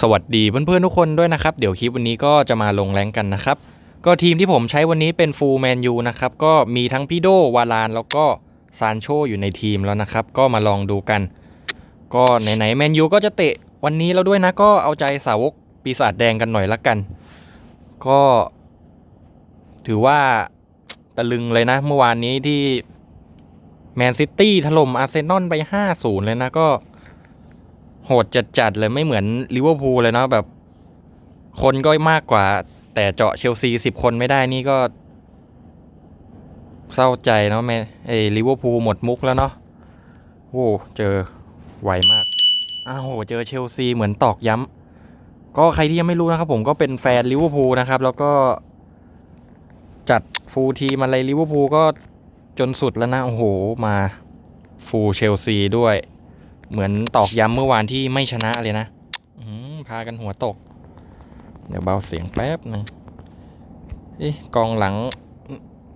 สวัสดีเพื่อนๆทุกคนด้วยนะครับ เดี๋ยวคลิปวันนี้ก็จะมาลงแรงกันนะครับ ก็ทีมที่ผมใช้วันนี้เป็นฟูลแมนยูนะครับ ก็มีทั้งพี่โดวาลาน แล้วก็ซานโชอยู่ในทีมแล้วนะครับ ก็มาลองดูกัน ก็ไหนๆแมนยูก็จะเตะวันนี้แล้วด้วยนะ ก็เอาใจสาวกปีศาจแดงกันหน่อยละกัน ก็ ถือว่าตะลึงเลยนะ เมื่อวานนี้ที่แมนซิตี้ถล่มอาร์เซนอลไป 5-0 เลยนะก็ โหดจัดๆเลยไม่เหมือนลิเวอร์พูลเลยเนาะแบบ คนก็มากกว่า แต่เจาะเชลซีสิบคนไม่ได้นี่ก็ เศร้าใจเนาะแม่ไอ้ลิเวอร์พูลหมดมุกแล้วเนาะโอ้เจอไวมากอ้าวโหเจอเชลซีเหมือนตอกย้ำก็ใครที่ยังไม่รู้นะครับ ผมก็เป็นแฟนลิเวอร์พูลนะครับ แล้วก็ จัดฟูลทีมอะไรลิเวอร์พูลก็จนสุดแล้วนะ โอ้โห มาฟูลเชลซีด้วย เหมือนตอกย้ำเมื่อวานที่ไม่ชนะเลยนะพากันหัวตก เดี๋ยวเบาเสียงแป๊บนึงเอ๊ะกองหลัง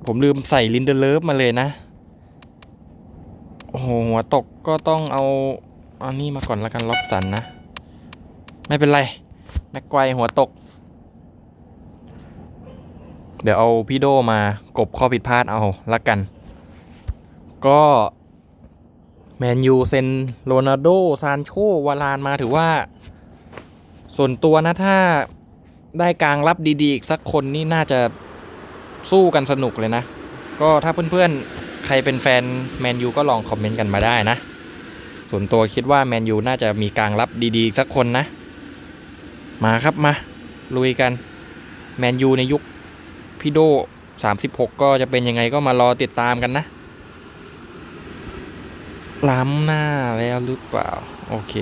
ผมลืมใส่ลินเดเลิฟมาเลยนะ โอ้โห หัวตกก็ต้องเอาเอานี่มาก่อนแล้วกันล็อบสันนะ ไม่เป็นไร แม็กไกวหัวตก เดี๋ยวเอาพี่โดมากบข้อผิดพลาดเอาละกัน ก็ แมนยูเซนโรนัลโดซานโชวารานมาถือว่า ส่วนตัวนะถ้าได้กลางรับดีๆ อีกสักคนนี่น่าจะสู้กันสนุกเลยนะ ก็ถ้าเพื่อนๆ ใครเป็นแฟนแมนยูก็ลองคอมเมนต์กันมาได้นะ ส่วนตัวคิดว่าแมนยูน่าจะมีกลางรับดีๆ สักคนนะ มาครับมา ลุยกัน แมนยูในยุคพี่โด36 ก็จะเป็นยังไงก็มารอติดตามกันนะ ล้ำหน้าแล้วหรือเปล่า โอเค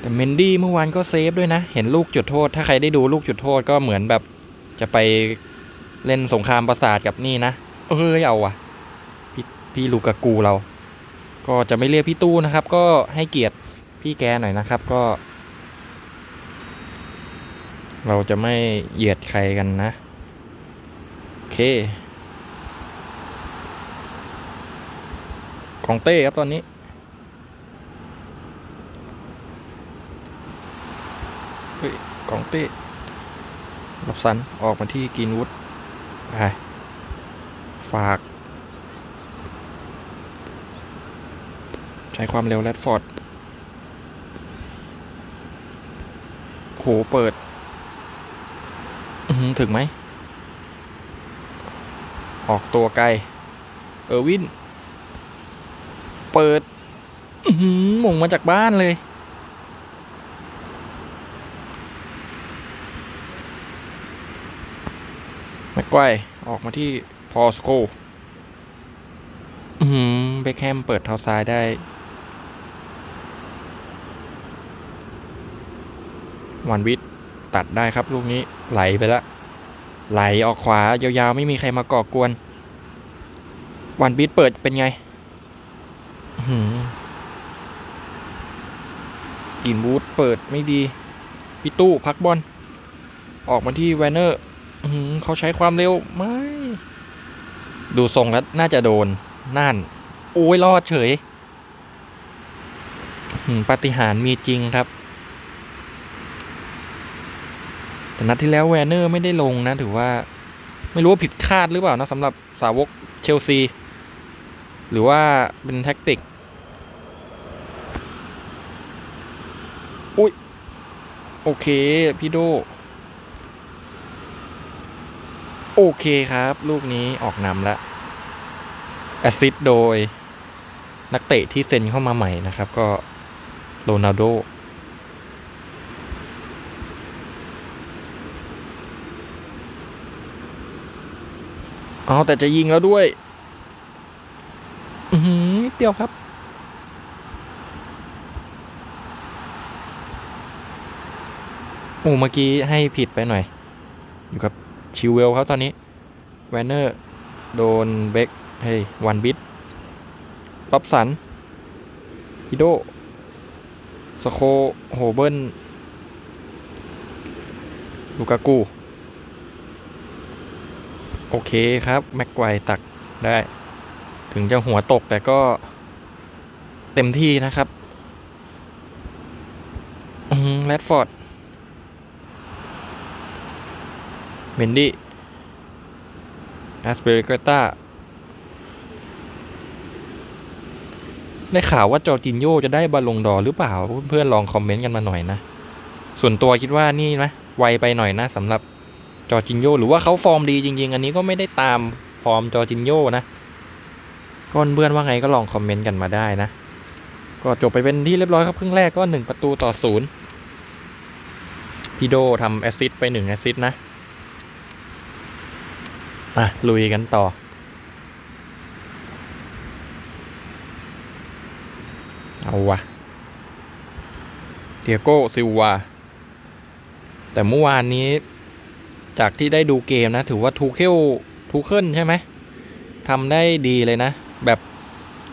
แต่เมนดี้เมื่อวานก็เซฟด้วยนะ เห็นลูกจุดโทษ ถ้าใครได้ดูลูกจุดโทษก็เหมือนแบบ จะไปเล่นสงครามประสาทกับนี่นะ เอ้ยเอาว่ะ พี่พี่ลูกากูเรา ก็จะไม่เรียกพี่ตู้นะครับ ก็ให้เกียรติพี่แกหน่อยนะครับก็ เราจะไม่เหยียดใครกันนะ โอเค ของเต้ครับตอนนี้ เฮ้ย ของเต้รับสัน ออกมาที่กินวุฒไปฝาก ใช้ความเร็วแรดฟอร์ด โห เปิด ถึงไหม ออกตัวไกล เออร์วิน เปิดหม่งมาจากบ้านเลย แม็กไกวออกมาที่พอสโกอือหือเบคแฮมเปิดเท้าซ้ายได้ วันวิทตัดได้ครับลูกนี้ไหลไปล้วไหลออกขวายาวๆ ไม่มีใครมาก่อกวน วันบิทเปิดเป็นไง กินวูดเปิดไม่ดีพี่ตู้พักบอล ออกมาที่แวนเนอร์เขาใช้ความเร็ว ไม่ ดูทรงแล้วน่าจะโดนนั่นโอ้ย รอดเฉยปาฏิหาริย์มีจริงครับ แต่นัดที่แล้วแวนเนอร์ไม่ได้ลงนะ ถือว่า ไม่รู้ว่าผิดคาดหรือเปล่านะสำหรับสาวกเชลซี หรือว่าเป็นแท็กติก อุ้ย โอเค พี่โด โอเคครับ ลูกนี้ออกนำแล้วแอซิดโดย นักเตะที่เซ็นเข้ามาใหม่นะครับ ก็โรนัลโดเอาแต่จะยิงแล้วด้วย ดเดียวครับ โอ้เมื่อกี้ให้ผิดไปหน่อย อยู่กับชิวเวลครับตอนนี้ แวนเนอร์ โดนเบคเฮ้ยวันบิทล็อบสันฮิโดสโคโฮเบิลลูกากูโอเคครับ แม็กไกวตักได้ ถึงจะหัวตกแต่ก็เต็มที่นะครับแรดฟอร์ดเมนดี้แอสเปริเกตาได้ข่าวว่าจอร์จินโยจะได้บอลลงดอร์หรือเปล่า เพื่อนๆลองคอมเมนต์กันมาหน่อยนะ ส่วนตัวคิดว่านี่นะไวไปหน่อยนะสำหรับจอร์จินโยหรือว่าเขาฟอร์มดีจริง ๆ อันนี้ก็ไม่ได้ตามฟอร์มจอร์จินโยนะ ก็เพื่อนว่าไงก็ลองคอมเมนต์กันมาได้นะ ก็จบไปเป็นที่เรียบร้อยครับครึ่งแรกก็หนึ่งประตูต่อศูนย์พี่โดทำแอสซิสต์ไปหนึ่งแอสซิสต์นะมาลุยกันต่อ เอาวะเดียโก้ซิลวาแต่เมื่อวานนี้จากที่ได้ดูเกมนะ ถือว่าทูเคลทูเคิลใช่ไหมทำได้ดีเลยนะ แบบ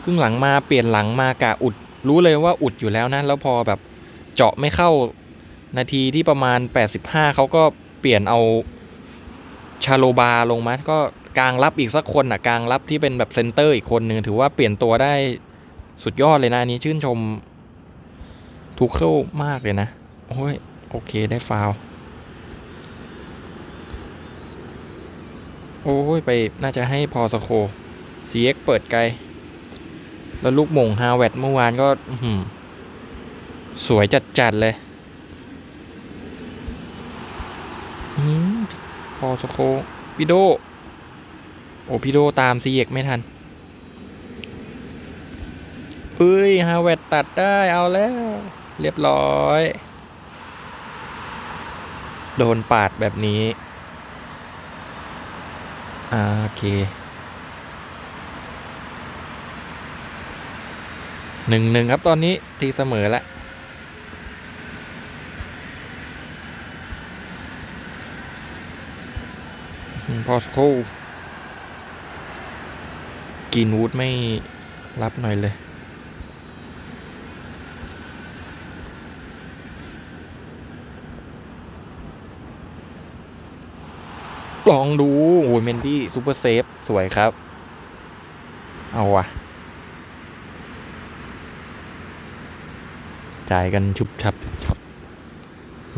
ครึ่งหลังมาเปลี่ยนหลังมากะอุด รู้เลยว่าอุดอยู่แล้วนะแล้วพอแบบเจาะไม่เข้านาทีที่ประมาณ 85เขาก็เปลี่ยนเอาชาโลบาลงมาก็กลางรับอีกสักคนอะกลางรับที่เป็นแบบเซนเตอร์อีกคนหนึ่งถือว่าเปลี่ยนตัวได้สุดยอดเลยนะนี้ชื่นชมทูเคิลมากเลยนะ โอ้ย โอเคได้ฟาวโอ้ย ไปน่าจะให้พอสโค CX เปิดไกล แล้วลูกหม่งฮาวเวดเมื่อวานก็สวยจัด ๆ เลยอืมพอสโคพี่โด โอ้พี่โดตามซีเอกไม่ทัน เอ้ยฮาวเวดตัดได้เอาแล้ว เรียบร้อย โดนปาดแบบนี้อ่าโอเค หนึ่งหนึ่งครับตอนนี้ตีเสมอแล้วพอสโคกินวูดไม่รับหน่อยเลย ลองดูโอ้ยเมนดี้ซูเปอร์เซฟ สวยครับ เอาวะ จ่ายกันชุบชับชุบชับ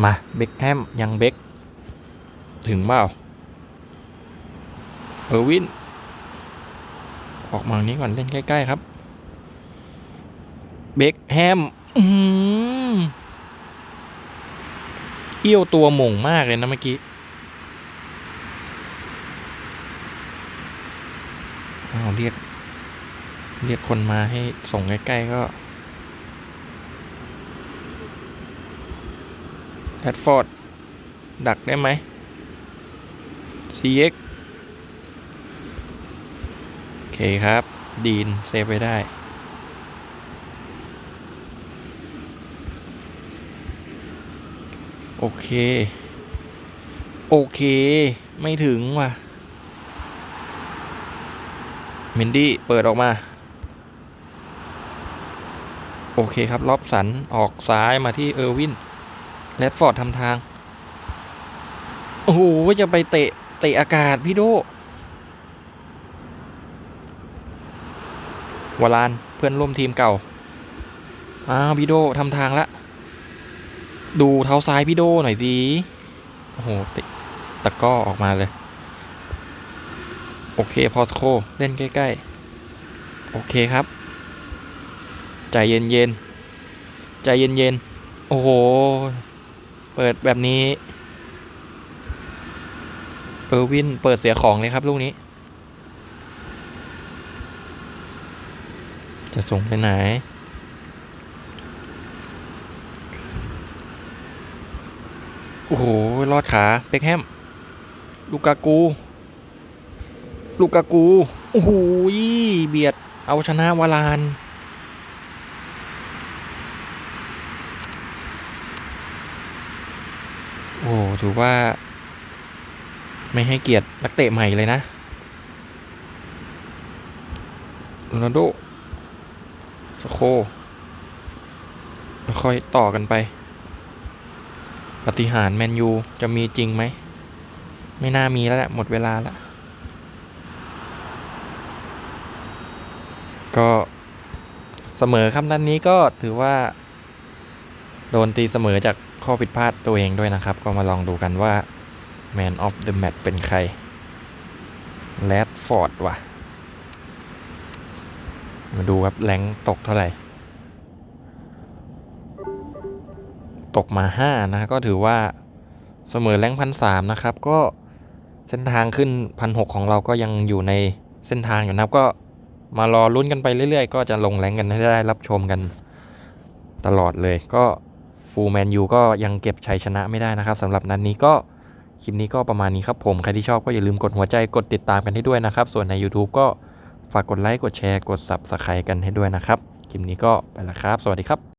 มาเบคแฮมยังเบคถึงเปล่าเออร์วิน ออกมานี้ก่อนเล่นใกล้ ๆ ครับ เบคแฮมเอี้ยวตัวหม่งมากเลยนะเมื่อกี้เอาเรียก เรียกคนมาให้ส่งใกล้ ๆ ก็ แรดฟอร์ด ดักได้ไหม CX โอเคครับ ดีน เซฟไว้ได้ โอเค โอเค ไม่ถึงว่ะมินดี้ เปิดออกมา โอเคครับ ล็อบสัน ออกซ้ายมาที่เออร์วิน แรดฟอร์ดทำทาง โอ้โห จะไปเตะ เตะอากาศพี่โดวารานเพื่อนร่วมทีมเก่า อ้าวพี่โดทำทางละ ดูเท้าซ้ายพี่โดหน่อยดีโอ้โหตะตะก้อออกมาเลย โอเคพอสโคเล่นใกล้ ๆ โอเคครับ ใจเย็นๆ ใจเย็นๆ โอ้โห ปิดแบบนี้ เออวินเปิดเสียของเลยครับ ลูกนี้ จะส่งไปไหน โอ้โห รอดขาเบคแฮม ลูกากู ลูกากู โอ้โหเบียดเอาชนะวาราน โอ้โห ถือว่า ไม่ให้เกียรตินักเตะใหม่เลยนะโรนัลโดสโคค่อยต่อกันไป ปฏิหารแมนยูจะมีจริงไหม ไม่น่ามีแล้วแหละ หมดเวลาแล้ว ก็เสมอครับนัดนนี้ก็ถือว่า โดนตีเสมอจาก ข้อผิดพลาดตัวเองด้วยนะครับ ก็มาลองดูกันว่า Man of the Match เป็นใครแรดฟอร์ดว่ะ มาดูครับแรงตกเท่าไหร่ ตกมาห้านะ ก็ถือว่าเสมอแรงพันสามนะครับ ก็เส้นทางขึ้นพันหกของเราก็ยังอยู่ในเส้นทางอยู่นะครับก็มารอลุ้นกันไปเรื่อยๆ ก็จะลงแรงกันให้ได้รับชมกันตลอดเลยก็ ฟูแมนยูก็ยังเก็บชัยชนะไม่ได้นะครับสำหรับนัดนนี้ก็คลิปนี้ก็ประมาณนี้ครับผม ใครที่ชอบก็อย่าลืมกดหัวใจกดติดตามกันให้ด้วยนะครับ ส่วนใน YouTube ก็ฝากกดไลค์กดแชร์กด Subscribe กันให้ด้วยนะครับ คลิปนี้ก็ไปละครับ สวัสดีครับ